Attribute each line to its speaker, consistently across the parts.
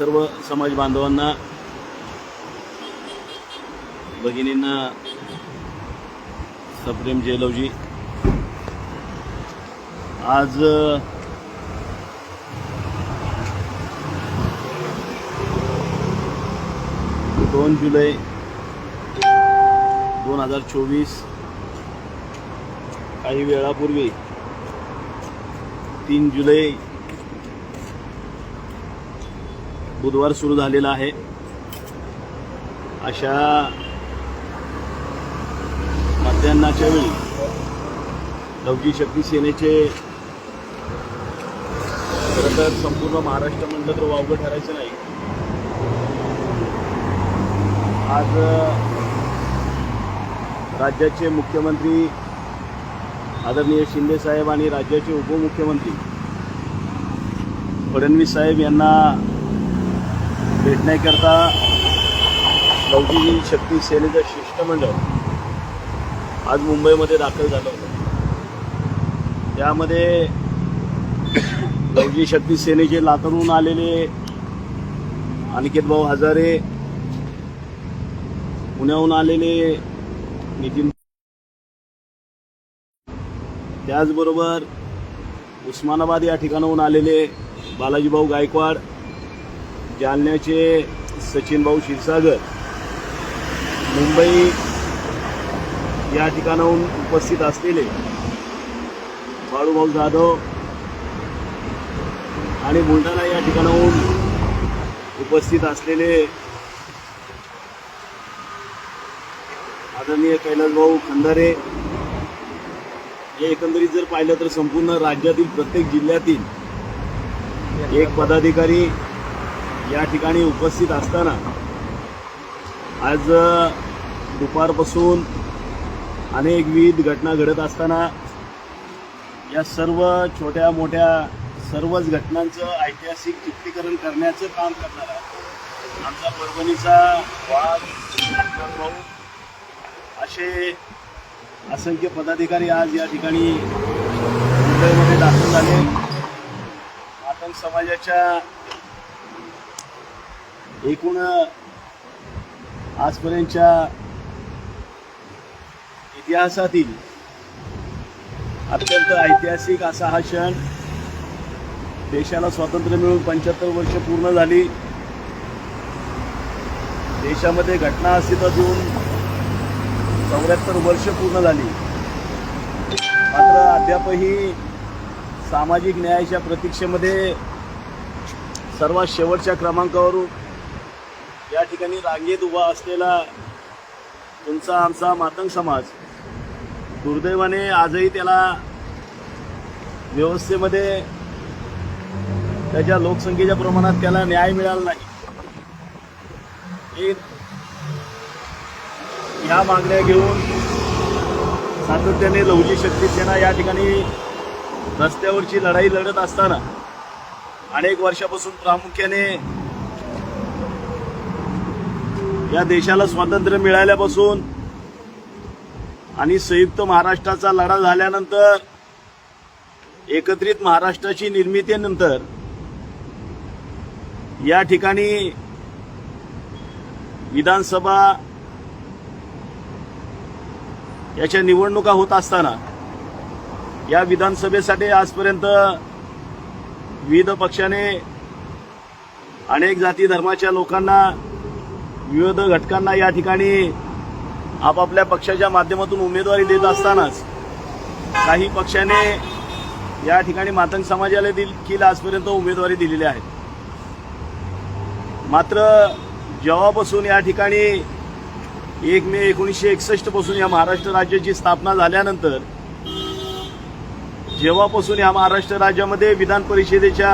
Speaker 1: सर्व समाज बांधवांना भगिनींना सप्रेम जयलवजी आज दोन जुलै दोन हजार चोवीस काही वेळापूर्वी तीन जुलै बुधवार सुरू झालेला आहे. अशा मध्यान्नाच्या वेळी लवजी शक्ती सेनेचे खरं तर संपूर्ण महाराष्ट्र म्हटलं तर वावगं ठरायचं नाही. आज राज्याचे मुख्यमंत्री आदरणीय शिंदे साहेब आणि राज्याचे उपमुख्यमंत्री फडणवीस साहेब यांना भेटण्याकरता लवजी शक्ती सेनेचं शिष्टमंडळ आज मुंबईमध्ये दाखल झालं होतं. त्यामध्ये लवजी शक्ती सेनेचे लातूरून आलेले अनिकेत भाऊ हजारे पुण्याहून आलेले नितीन त्याचबरोबर उस्मानाबाद या ठिकाणाहून आलेले बालाजीभाऊ गायकवाड जालन्याचे सचिन भाऊ क्षीरसागर मुंबई या ठिकाणाहून उपस्थित असलेले बाळूभाऊ जाधव आणि बुलढाणा या ठिकाणाहून उपस्थित असलेले आदरणीय कैलासभाऊ खंदारे हे एकंदरीत जर पाहिलं तर संपूर्ण राज्यातील प्रत्येक जिल्ह्यातील एक पदाधिकारी या ठिकाणी उपस्थित असताना आज दुपारपासून अनेक विविध घटना घडत असताना या सर्व छोट्या मोठ्या सर्वच घटनांचं ऐतिहासिक चित्रीकरण करण्याचं काम करणारा आमचा परभणीचा वाघ भाऊ असे असंख्य पदाधिकारी आज या ठिकाणी मुंबईमध्ये दाखल झाले. आपण समाजाच्या एकूण आजपर्यंतच्या इतिहासातील अत्यंत ऐतिहासिक असा हा क्षण देशाला स्वातंत्र्य मिळून पंच्याहत्तर वर्ष पूर्ण झाली. देशामध्ये घटना अस्तित्वात येऊन चौऱ्याहत्तर वर्ष पूर्ण झाली. मात्र अद्यापही सामाजिक न्यायाच्या प्रतीक्षेमध्ये सर्वात शेवटच्या क्रमांकावरून या ठिकाणी रांगेत उभा असलेला तुमचा आमचा मातंग समाज दुर्दैवाने आजही त्याला व्यवस्थेमध्ये त्याच्या लोकसंख्येच्या प्रमाणात त्याला न्याय मिळाला नाही. या मागण्या घेऊन सातत्याने लवजी शक्ती सेना या ठिकाणी रस्त्यावरची लढाई लढत असताना अनेक वर्षापासून प्रामुख्याने या देशाला स्वातंत्र्य मिळाल्यापासून आणि संयुक्त महाराष्ट्राचा लढा झाल्यानंतर एकत्रित महाराष्ट्राची निर्मितीनंतर या ठिकाणी विधानसभा याच्या निवडणुका होत असताना या विधानसभेसाठी आजपर्यंत विविध पक्षाने अनेक जाती धर्माच्या लोकांना विविध घटकांना या ठिकाणी आपापल्या पक्षाच्या माध्यमातून उमेदवारी देत असतानाच काही पक्षाने या ठिकाणी मातंग समाजाला देखील आजपर्यंत उमेदवारी दिलेली आहे. मात्र जेव्हापासून या ठिकाणी एक मे एकोणीसशे एकसष्टपासून या महाराष्ट्र राज्याची स्थापना झाल्यानंतर जेव्हापासून या महाराष्ट्र राज्यामध्ये विधान परिषदेच्या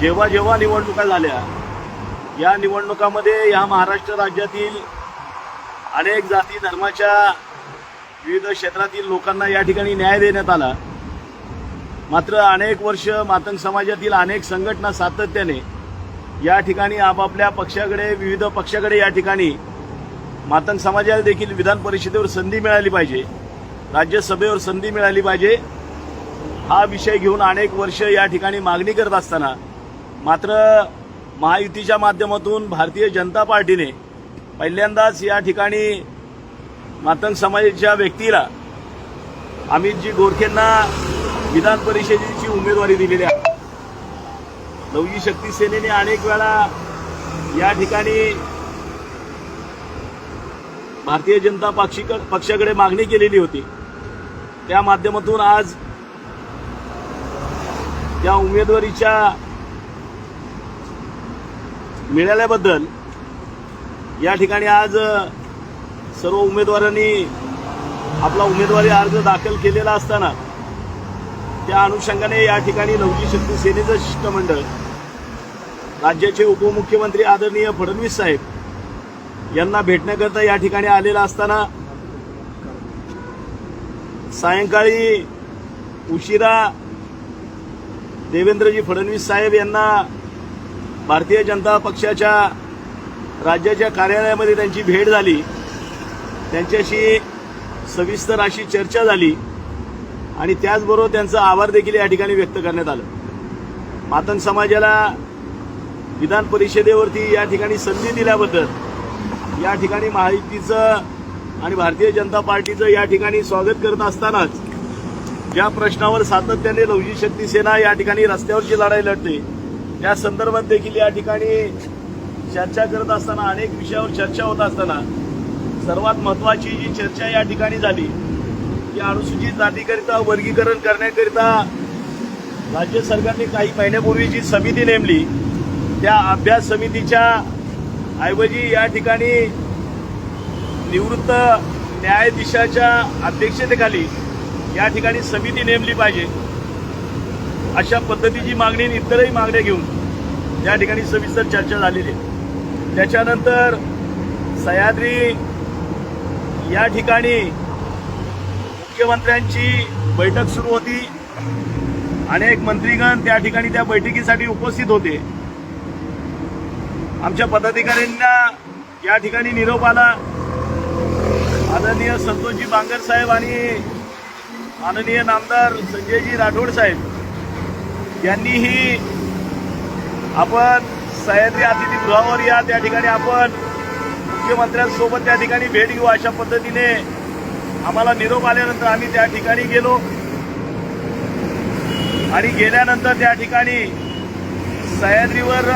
Speaker 1: जेव्हा जेव्हा निवडणुका झाल्या या निवडणुकामध्ये या महाराष्ट्र राज्यातील अनेक जाती धर्माच्या विविध क्षेत्रातील लोकांना या ठिकाणी न्याय देण्यात आला. मात्र अनेक वर्ष मातंग समाजातील अनेक संघटना सातत्याने या ठिकाणी आपापल्या पक्षाकडे विविध पक्षाकडे या ठिकाणी मातंग समाजाला देखील विधान परिषदेवर संधी मिळाली पाहिजे. राज्यसभेवर संधी मिळाली पाहिजे. हा विषय घेऊन अनेक वर्ष या ठिकाणी मागणी करत असताना मात्र महायुतीच्या माध्यमातून भारतीय जनता पार्टीने पहिल्यांदाच या ठिकाणी मातंग समाजाच्या व्यक्तीला अमितजी गोरखेंना विधान परिषदेची उमेदवारी दिलेली आहे. नवजी शक्ती सेनेने अनेक वेळा या ठिकाणी भारतीय जनता पक्षीक पक्षाकडे मागणी केलेली होती. त्या माध्यमातून आज त्या उमेदवारीच्या मिळाल्याबद्दल या ठिकाणी आज सर्व उमेदवारांनी आपला उमेदवारी अर्ज दाखल केलेला असताना त्या अनुषंगाने या ठिकाणी नवजी शक्ती सेनेचं शिष्टमंडळ राज्याचे उपमुख्यमंत्री आदरणीय फडणवीस साहेब यांना भेटण्याकरता या ठिकाणी आलेला असताना सायंकाळी उशिरा देवेंद्रजी फडणवीस साहेब यांना भारतीय जनता पक्षाच्या राज्याच्या कार्यालयामध्ये त्यांची भेट झाली. त्यांच्याशी सविस्तर अशी चर्चा झाली. आणि त्याचबरोबर त्यांचा आभार देखील या ठिकाणी व्यक्त करण्यात आलं. मातंग समाजाला विधान परिषदेवरती या ठिकाणी संधी दिल्याबद्दल या ठिकाणी माहितीचं आणि भारतीय जनता पार्टीचं या ठिकाणी स्वागत करत असतानाच ज्या प्रश्नावर सातत्याने लवजी शक्ती सेना या ठिकाणी रस्त्यावरची लढाई लढते त्या संदर्भात देखील या ठिकाणी चर्चा करत असताना अनेक विषयावर चर्चा होत असताना सर्वात महत्वाची जी चर्चा या ठिकाणी झाली की अनुसूचित जातीकरिता वर्गीकरण करण्याकरिता राज्य सरकारने काही महिन्यापूर्वी जी समिती नेमली त्या अभ्यास समितीच्या ऐवजी या ठिकाणी निवृत्त न्यायाधीशाच्या अध्यक्षतेखाली या ठिकाणी समिती नेमली पाहिजे. अशा पद्धतीची मागणी आणि इतरही मागण्या घेऊन या ठिकाणी सविस्तर चर्चा झालेली आहे. त्याच्यानंतर सह्याद्री या ठिकाणी मुख्यमंत्र्यांची बैठक सुरू होती. अनेक मंत्रीगण त्या ठिकाणी त्या बैठकीसाठी उपस्थित होते. आमच्या पदाधिकाऱ्यांना या ठिकाणी निरोप आला. आदरणीय संतोषजी बांगर साहेब आणि माननीय नामदार संजयजी राठोड साहेब यांनीही आपण सह्याद्री अतिथीगृहावर या त्या ठिकाणी आपण मुख्यमंत्र्यांसोबत त्या ठिकाणी भेट घेऊ अशा पद्धतीने. आम्हाला निरोप आल्यानंतर आम्ही त्या ठिकाणी गेलो. आणि गेल्यानंतर त्या ठिकाणी सह्याद्रीवर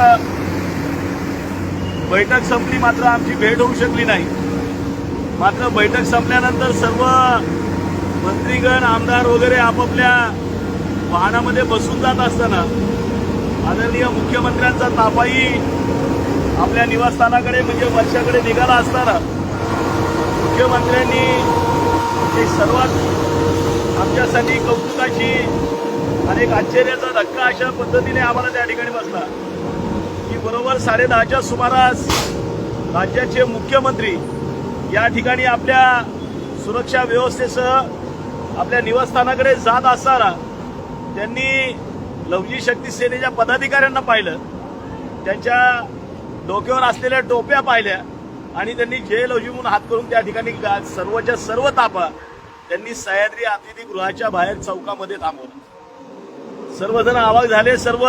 Speaker 1: बैठक संपली मात्र आमची भेट होऊ शकली नाही. मात्र बैठक संपल्यानंतर सर्व मंत्रीगण आमदार वगैरे आपापल्या वाहनामध्ये बसून जात असताना आदरणीय मुख्यमंत्र्यांचा ताफाही आपल्या निवासस्थानाकडे म्हणजे वर्षाकडे निघाला असताना मुख्यमंत्र्यांनी एक सर्वात आमच्यासाठी कौतुकाची आणि एक आश्चर्याचा धक्का अशा पद्धतीने आम्हाला त्या ठिकाणी बसला. की बरोबर साडे दहाच्या सुमारास राज्याचे मुख्यमंत्री या ठिकाणी आपल्या सुरक्षा व्यवस्थेसह आपल्या निवासस्थानाकडे जात असताना त्यांनी लवजी शक्ती सेनेच्या पदाधिकाऱ्यांना पाहिलं. त्यांच्या डोक्यावर असलेल्या टोप्या पाहिल्या आणि त्यांनी जय लवजी म्हणून हात करून त्या ठिकाणी गा- सर्वच्या सर्व तापा त्यांनी सह्याद्री अतिथीगृहाच्या बाहेर चौकामध्ये थांबवलं. सर्वजण आवाज झाले. सर्व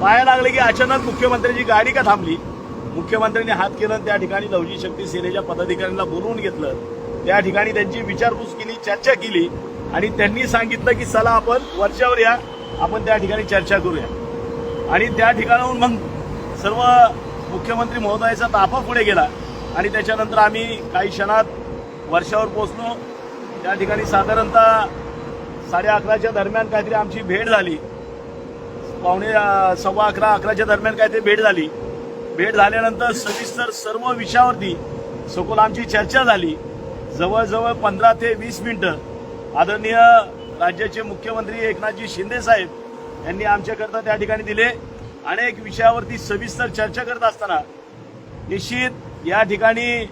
Speaker 1: पाया लागले की अचानक मुख्यमंत्र्यांची गाडी का थांबली? मुख्यमंत्र्यांनी हात केलं त्या ठिकाणी लवजी शक्ती सेनेच्या पदाधिकाऱ्यांना बोलवून घेतलं. त्या ठिकाणी त्यांची विचारपूस केली चर्चा केली. आणि त्यांनी सांगितलं की चला आपण वरच्यावर या आपण त्या ठिकाणी चर्चा करूया. आणि त्या ठिकाणाहून मग सर्व मुख्यमंत्री महोदयाचा ताफा पुढे गेला आणि त्याच्यानंतर आम्ही काही क्षणात वर्षावर पोहोचलो. त्या ठिकाणी साधारणतः साडे अकराच्या दरम्यान काहीतरी आमची भेट झाली. पावणे सव्वा अकरा अकराच्या दरम्यान काहीतरी भेट झाली. भेट झाल्यानंतर सविस्तर सर्व विषयावरती सखोल आमची चर्चा झाली. जवळजवळ पंधरा ते वीस मिनिटं आदरणीय राज्याचे मुख्यमंत्री एकनाथजी शिंदे साहेब यांनी आमच्याकरता त्या ठिकाणी दिले अनेक विषयावरती सविस्तर चर्चा करत असताना निश्चित या ठिकाणी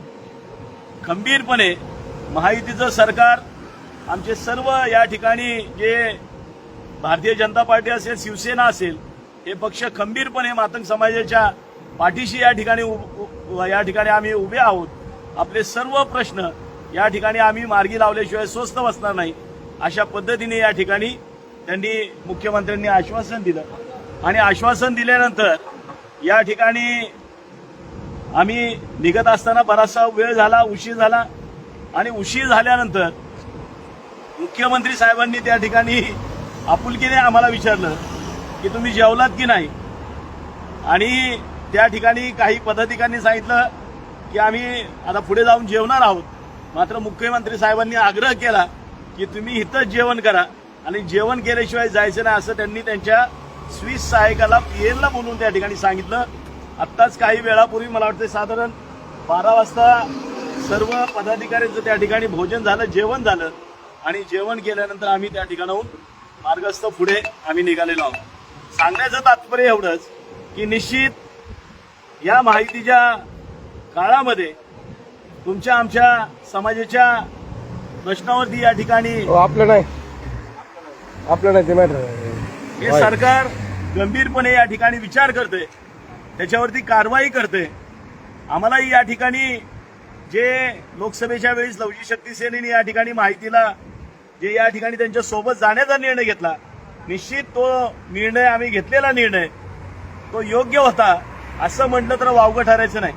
Speaker 1: खंबीरपणे महायुतीचं सरकार आमचे सर्व या ठिकाणी जे भारतीय जनता पार्टी असेल शिवसेना असेल हे पक्ष खंबीरपणे मातंग समाजाच्या पाठीशी या ठिकाणी उ- या ठिकाणी आम्ही उभे आहोत. आपले सर्व प्रश्न या ठिकाणी आम्ही मार्गी लावल्याशिवाय स्वस्त बसणार नाही. अशा पद्धतीने या ठिकाणी त्यांनी मुख्यमंत्र्यांनी आश्वासन दिलं. आणि आश्वासन दिल्यानंतर या ठिकाणी आम्ही निघत असताना बराचसा वेळ झाला उशीर झाला. आणि उशीर झाल्यानंतर मुख्यमंत्री साहेबांनी त्या ठिकाणी आपुलकीने आम्हाला विचारलं की तुम्ही जेवलात की नाही? आणि त्या ठिकाणी काही पदाधिकाऱ्यांनी सांगितलं की आम्ही आता पुढे जाऊन जेवणार आहोत. मात्र मुख्यमंत्री साहेबांनी आग्रह केला की तुम्ही इथंच जेवण करा. आणि जेवण केल्याशिवाय जायचं नाही असं त्यांनी त्यांच्या स्विस सहायकाला पीएनला बोलून त्या ठिकाणी सांगितलं. आत्ताच काही वेळापूर्वी मला वाटतं साधारण बारा वाजता सर्व पदाधिकाऱ्यांचं त्या ठिकाणी भोजन झालं जेवण झालं. आणि जेवण केल्यानंतर आम्ही त्या ठिकाणाहून मार्गस्थ पुढे आम्ही निघालेलो आहोत. सांगण्याचं तात्पर्य एवढंच की निश्चित या माहितीच्या काळामध्ये तुमच्या आमच्या समाजाच्या प्रश्नावरती या ठिकाणी
Speaker 2: हो, आपलं नाही. आपलं नाही ते मॅटर
Speaker 1: हे सरकार गंभीरपणे या ठिकाणी विचार करते त्याच्यावरती कारवाई करते आम्हालाही या ठिकाणी जे लोकसभेच्या वेळेस लवजी शक्ती सेनेने या ठिकाणी माहितीला जे या ठिकाणी त्यांच्यासोबत जाण्याचा निर्णय घेतला निश्चित तो निर्णय आम्ही घेतलेला निर्णय. तो योग्य होता असं म्हटलं तर वावगं ठरायचं नाही.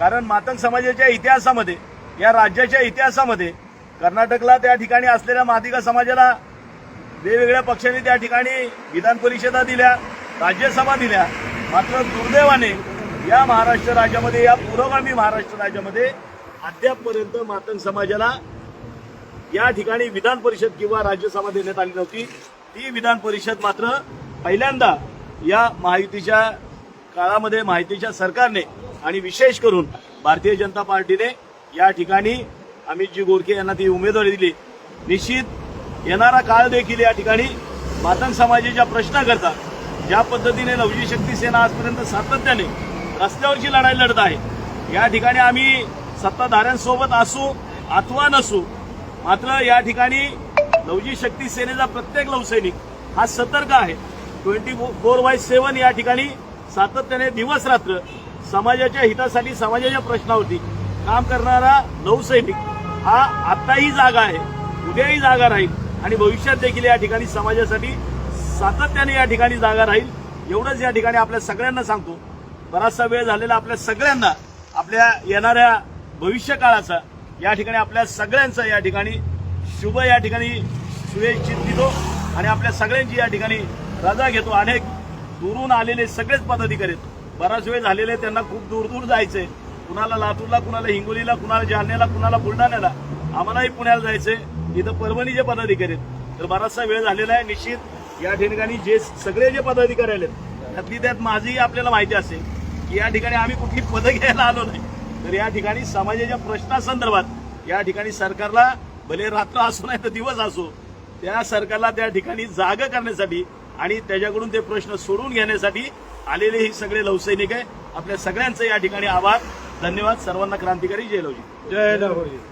Speaker 1: कारण मातंग समाजाच्या इतिहासामध्ये या राज्याच्या इतिहासामध्ये कर्नाटकला त्या ठिकाणी असलेल्या मादिका समाजाला वेगवेगळ्या पक्षांनी त्या ठिकाणी विधान परिषदा दिल्या राज्यसभा दिल्या. मात्र दुर्दैवाने या महाराष्ट्र राज्यामध्ये या पुरोगामी महाराष्ट्र राज्यामध्ये अद्यापपर्यंत मातंग समाजाला या ठिकाणी विधान परिषद किंवा राज्यसभा देण्यात आली नव्हती. ती विधान परिषद मात्र पहिल्यांदा या माहितीच्या काळामध्ये माहितीच्या सरकारने आणि विशेष करून भारतीय जनता पार्टीने या ठिकाणी अमितजी गोरखे यांना ती उमेदवारी दिली. निश्चित येणारा काळ देखील या ठिकाणी मातंग समाजाच्या प्रश्नाकरता ज्या पद्धतीने नवजी शक्ती सेना आजपर्यंत सातत्याने रस्त्यावरची लढाई लढत आहे या ठिकाणी आम्ही सत्ताधाऱ्यांसोबत असू अथवा नसू मात्र या ठिकाणी नवजी शक्ती सेनेचा प्रत्येक लवसैनिक हा सतर्क आहे. ट्वेंटी फोर बाय सेव्हन या ठिकाणी सातत्याने दिवस रात्र समाजाच्या हितासाठी समाजाच्या प्रश्नावरती काम करणारा नौसैनिक हा आताही जागा आहे उद्याही जागा राहील आणि भविष्यात देखील या ठिकाणी समाजासाठी सातत्याने या ठिकाणी जागा राहील. एवढंच या ठिकाणी आपल्या सगळ्यांना सांगतो. बराचसा वेळ झालेला आपल्या सगळ्यांना आपल्या येणाऱ्या भविष्य काळाचा या ठिकाणी आपल्या सगळ्यांचा या ठिकाणी शुभ या ठिकाणी शुभेच्छित देतो आणि आपल्या सगळ्यांची या ठिकाणी रजा घेतो. अनेक दुरून आलेले सगळेच पदाधिकारी आहेत. बराच वेळ झालेले आहेत, त्यांना खूप दूर दूर जायचंय. कुणाला लातूरला कुणाला हिंगोलीला कुणाला जालन्याला कुणाला बुलढाण्याला. आम्हालाही पुण्याला जायचंय. इथं परभणीचे पदाधिकारी आहेत तर बराचसा वेळ झालेला आहे. निश्चित या ठिकाणी जे सगळे जे पदाधिकारी आले त्यातली त्यात माझी आपल्याला माहिती असेल की या ठिकाणी आम्ही कुठली पदं घ्यायला आलो नाही. तर या ठिकाणी समाजाच्या प्रश्नासंदर्भात या ठिकाणी सरकारला भले रात्र असो नाही तर दिवस असो त्या सरकारला त्या ठिकाणी जाग करण्यासाठी आणि त्याच्याकडून ते प्रश्न सोडून घेण्यासाठी आलेले ही सगळे लवसैनिक आहे. आपल्या सगळ्यांचे या ठिकाणी आभार. धन्यवाद. सर्वांना क्रांतिकारी जय लवजी
Speaker 2: जय लवजी